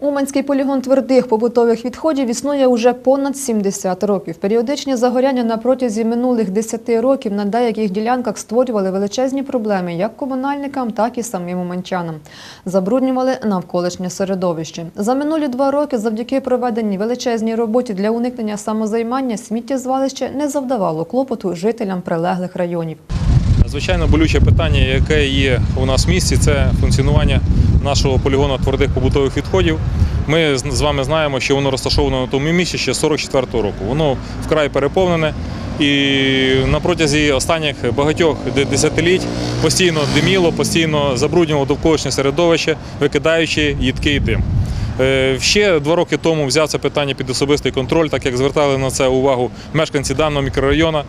Уманський полігон твердих побутових відходів існує уже понад 70 років. Періодичні загоряння на протязі минулих 10 років на деяких ділянках створювали величезні проблеми як комунальникам, так і самим уманчанам. Забруднювали навколишнє середовище. За минулі два роки завдяки проведеній величезній роботі для уникнення самозаймання сміттєзвалище не завдавало клопоту жителям прилеглих районів. Звичайно, болюче питання, яке є у нас в місті, це функціонування нашого полігону твердих побутових відходів. Ми з вами знаємо, що воно розташовано на тому місці ще з 44-го року. Воно вкрай переповнене і на протязі останніх багатьох десятиліть постійно диміло, постійно забруднювало довколишнє середовище, викидаючи їдкий дим. Е, Ще два роки тому взяв це питання під особистий контроль, так як звертали на це увагу мешканці даного мікрорайону.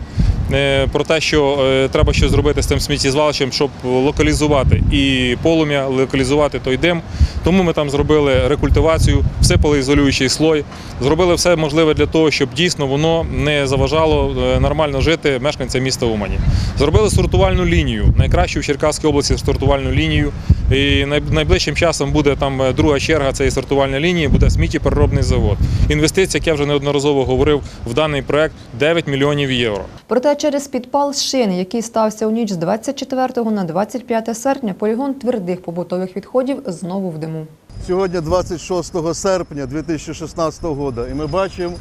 Е, Про те, що е, треба щось зробити з тим сміттєзвалищем, щоб локалізувати і полум'я, локалізувати той дим. Тому ми там зробили рекультивацію, всипали ізолюючий слой, зробили все можливе для того, щоб дійсно воно не заважало е, нормально жити мешканцям міста Умані. Зробили сортувальну лінію, найкращу в Черкаській області сортувальну лінію. І найближчим часом буде там е, друга черга цієї сортувальної лінії, буде сміттєпереробний завод. Інвестиція, як я вже неодноразово говорив, в даний проект 9 мільйонів євро. Проте через підпал шин, який стався у ніч з 24 на 25 серпня, полігон твердих побутових відходів знову в диму. Сьогодні 26 серпня 2016 року, і ми бачимо,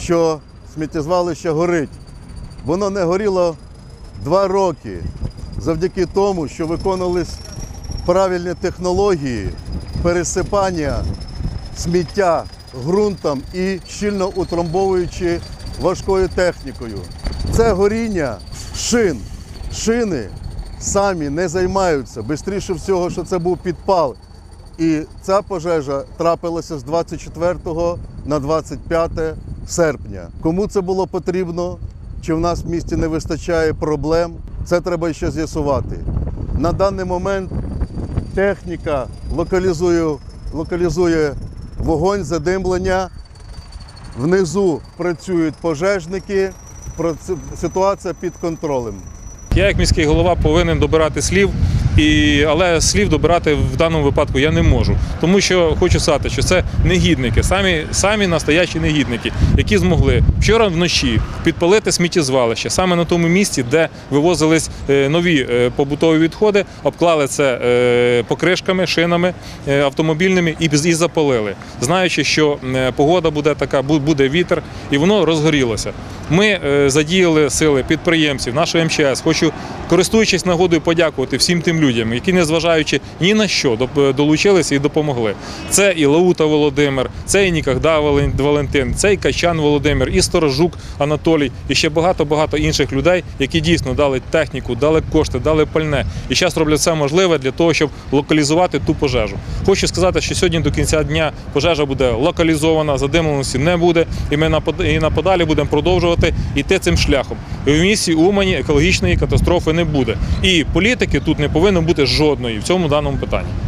що сміттєзвалище горить. Воно не горіло два роки завдяки тому, що виконувались правильні технології пересипання сміття ґрунтом і щільно утрамбовуючи важкою технікою. Це горіння шин. Шини самі не займаються. Бистріше всього, що це був підпал. І ця пожежа трапилася з 24 на 25 серпня. Кому це було потрібно? Чи в нас в місті не вистачає проблем? Це треба ще з'ясувати. На даний момент техніка локалізує, локалізує вогонь, задимлення. Внизу працюють пожежники. Ситуація під контролем. Я, як міський голова, повинен добирати слів, і, але слів добирати в даному випадку я не можу. Тому що хочу сказати, що це негідники, самі, самі настоящі негідники, які змогли вчора вночі підпалити сміттєзвалище саме на тому місці, де вивозились е, нові е, побутові відходи, обклали це е, покришками, шинами автомобільними і, запалили, знаючи, що погода буде така, бу- буде вітер, і воно розгорілося. Ми задіяли сили підприємців, нашого МЧС. Хочу, користуючись нагодою, подякувати всім тим людям, які, незважаючи ні на що, долучилися і допомогли. Це і Лаута Володимир, це і Нікогда Валентин, це і Качан Володимир, і Сторожук Анатолій, і ще багато-багато інших людей, які дійсно дали техніку, дали кошти, дали пальне. І зараз роблять все можливе для того, щоб локалізувати ту пожежу. Хочу сказати, що сьогодні до кінця дня пожежа буде локалізована, задимленості не буде, і ми і наподалі будемо продовжувати йти цим шляхом. І в місті Умані екологічної катастрофи не буде. І політики тут не повинно бути жодної в цьому даному питанні.